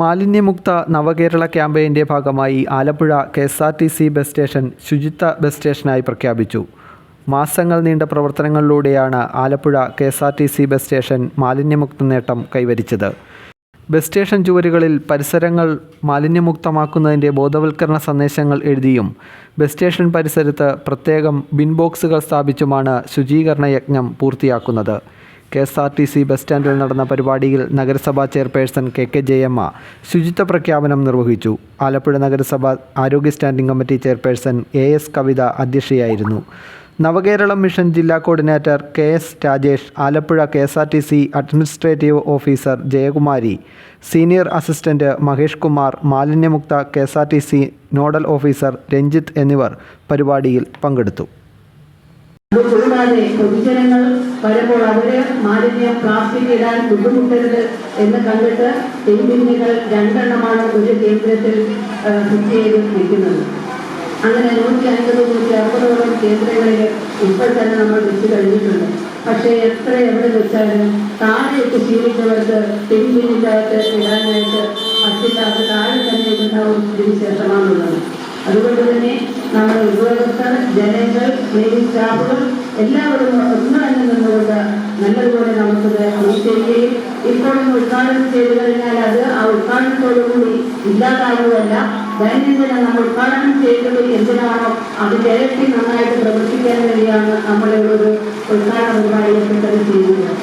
മാലിന്യമുക്ത നവകേരള ക്യാമ്പയിന്റെ ഭാഗമായി Alappuzha K S R T C bus station ശുചിത്വ ബസ് സ്റ്റേഷനായി പ്രഖ്യാപിച്ചു. മാസങ്ങൾ നീണ്ട പ്രവർത്തനങ്ങളിലൂടെയാണ് Alappuzha K S R T C bus station മാലിന്യമുക്ത നേട്ടം കൈവരിച്ചത്. ബസ് സ്റ്റേഷൻ ചുവരുകളിൽ പരിസരങ്ങൾ മാലിന്യമുക്തമാക്കുന്നതിന്റെ ബോധവൽക്കരണ സന്ദേശങ്ങൾ എഴുതിയും ബസ് സ്റ്റേഷൻ പരിസരത്ത് പ്രത്യേകം ബിൻ ബോക്സുകൾ സ്ഥാപിച്ചുമാണ് ശുചീകരണ യജ്ഞം പൂർത്തിയാക്കുന്നത്. K S R T C bus സ്റ്റാൻഡിൽ നടന്ന പരിപാടിയിൽ നഗരസഭാ ചെയർപേഴ്സൺ കെ കെ ജയമ്മ ശുചിത്വ പ്രഖ്യാപനം നിർവഹിച്ചു. ആലപ്പുഴ നഗരസഭ ആരോഗ്യ standing committee chairperson A S Kavitha അധ്യക്ഷയായിരുന്നു. Navakeralam mission ജില്ലാ coordinator K S Rajesh Alappuzha K S R T C administrative officer Jayakumari senior assistant Mahesh Kumar മാലിന്യമുക്ത K S R T C nodal officer Ranjith എന്നിവർ പരിപാടിയിൽ പങ്കെടുത്തു. കൂടാതെ പൊതുജനങ്ങൾ വരുമ്പോൾ അവർ മാലിന്യം plastic ഇടാൻ ബുദ്ധിമുട്ടരുത് എന്ന് കണ്ടിട്ട് തെരുവിന്നുകൾ രണ്ടെണ്ണമാണ് ഒരു കേന്ദ്രത്തിൽ ഫിറ്റ് നിൽക്കുന്നത്. അങ്ങനെ നൂറ്റി അൻപത് നൂറ്റി അറുപതോളം കേന്ദ്രങ്ങളിൽ ഇപ്പോൾ തന്നെ നമ്മൾ വെച്ച് കഴിഞ്ഞിട്ടുണ്ട്. പക്ഷേ എത്ര എവിടെ വെച്ചാലും താഴെയൊക്കെ ശീലിച്ചവർക്ക് തെരുവിനകത്ത് ഇടാനായിട്ട് പറ്റില്ലാത്ത താഴെ തന്നെ ഇടുന്ന സ്ഥിതി ശേഷമാണുള്ളത്. അതുകൊണ്ട് തന്നെ നമ്മുടെ ഉദ്യോഗസ്ഥർ ജനങ്ങൾ ക്ലീനിങ് സ്റ്റാഫുകൾ എല്ലാവരും ഒന്ന് തന്നെ നിന്നുകൊണ്ട് നല്ലതുപോലെ നമുക്കത് ചെയ്യുകയും ഇപ്പോൾ ഉദ്ഘാടനം ചെയ്തു കഴിഞ്ഞാൽ അത് ആ ഉദ്ഘാടനത്തോടുകൂടി ഇല്ലാതാവുകയല്ല ദൈനംദിനം നമ്മൾ ഉദ്ഘാടനം ചെയ്യുന്നത് എന്തിനാണോ അത് ഇരട്ടി നന്നായിട്ട് പ്രവർത്തിക്കാൻ വേണ്ടിയാണ് നമ്മളിവിടെ ഒരു ഉദ്ഘാടന പരിപാടിയെ പെട്ടെന്ന് ചെയ്യുന്നത്.